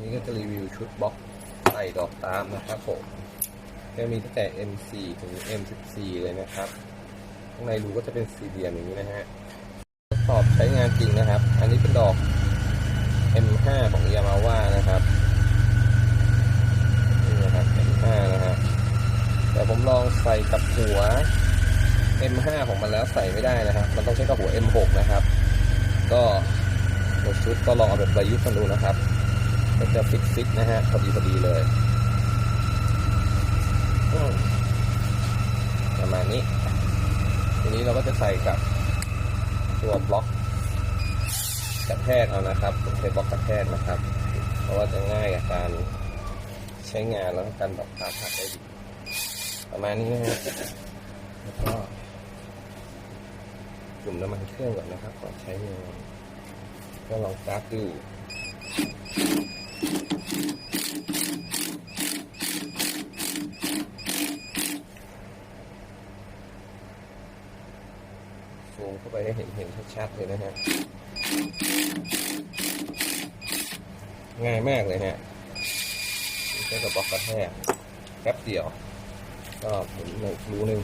นี่ก็จะรีวิวชุดบล็อกใส่ดอกตามนะครับผมก็มีตั้งแต่ M4 ถึง M14 เลยนะครับ ข้างในรูก็จะเป็นสี่เหลี่ยมอย่างนี้นะฮะทดสอบใช้งานจริงนะครับ อันนี้เป็นดอก M5 ของยามาว่านะครับ นี่นะครับ M5 นะฮะแต่ผมลองใส่กับหัว M5 ของมันแล้วใส่ไม่ได้นะครับ มันต้องใช้กับหัว M6 นะครับ ก็ชุดก็ลองเอาแบบประยุกต์กันดูนะครับ ก็จะฟิตฟิตๆนะฮะพอดีพอดีเลยประมาณนี้ ทีนี้เราก็จะใส่กับตัวบล็อกกระแทกเอานะครับผมใช้บล็อกกระแทกนะครับ เพราะว่าจะง่ายกับการใช้งานแล้วก็การดอกตาผัดได้ดีประมาณนี้นะฮะแล้วก็จุ่มน้ำมันเครื่องก่อนนะครับก่อนใช้งานก็ลองสตาร์ทดู ซูมเข้าไปได้เห็นเห็นชัดๆเลยนะฮะ ง่ายมากเลยฮะไม่ใช่กับบอกกระแทกแป๊บเดียว ก็หมุนหนึ่งรูหนึ่ง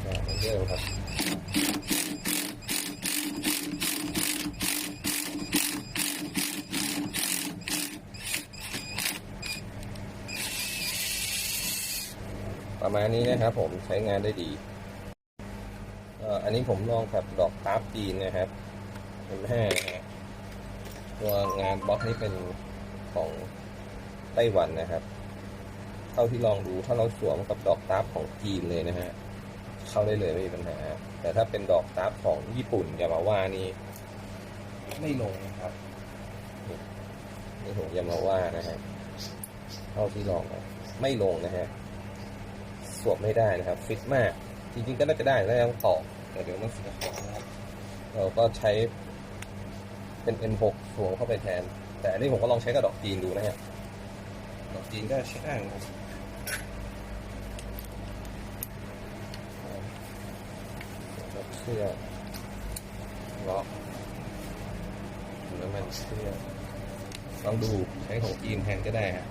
เหมือนเดิมครับ ประมาณนี้นะครับผมใช้งานได้ดีอันนี้ผมลองกับดอกตาร์ฟจีนนะครับเป็นห้าตัวงานบล็อกนี้เป็นของไต้หวันนะครับเท่าที่ลองดูถ้าเราสวมกับดอกตาร์ฟของจีนเลยนะฮะเข้าได้เลยไม่มีปัญหา แต่ถ้าเป็นดอกตาร์ฟของญี่ปุ่นยามาว่านี่ไม่ลงนะครับนี่นี่ของยามาว่านะฮะเท่าที่ลองไม่ลงนะฮะ สวมไม่ได้นะครับ ฟิตมาก จริงๆก็น่าจะได้แล้วยังต่อแต่เดี๋ยวมันเสียของนะครับเราก็ใช้เป็น M6 สวมเข้าไปแทน แต่อันนี้ผมก็ลองใช้กับดอกจีนดูนะฮะดอกจีนก็ใช้ได้ครับเสื้อล็อกแล้วมันเสื้อลองดูใช้ของจีนแทนก็ได้ฮะ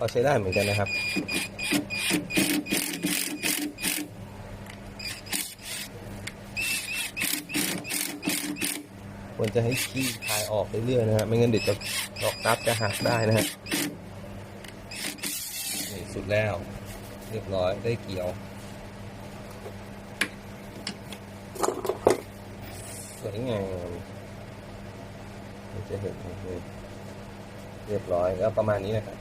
ก็ใช้ได้เหมือนกันนะครับ ควรจะให้ขี้คายออกเรื่อยๆนะฮะไม่งั้นเดี๋ยวจะดอกตับจะหักได้นะฮะนี่สุดแล้ว เรียบร้อยได้เกี่ยว สวยงามจะเห็นเรียบร้อยก็ประมาณนี้นะครับ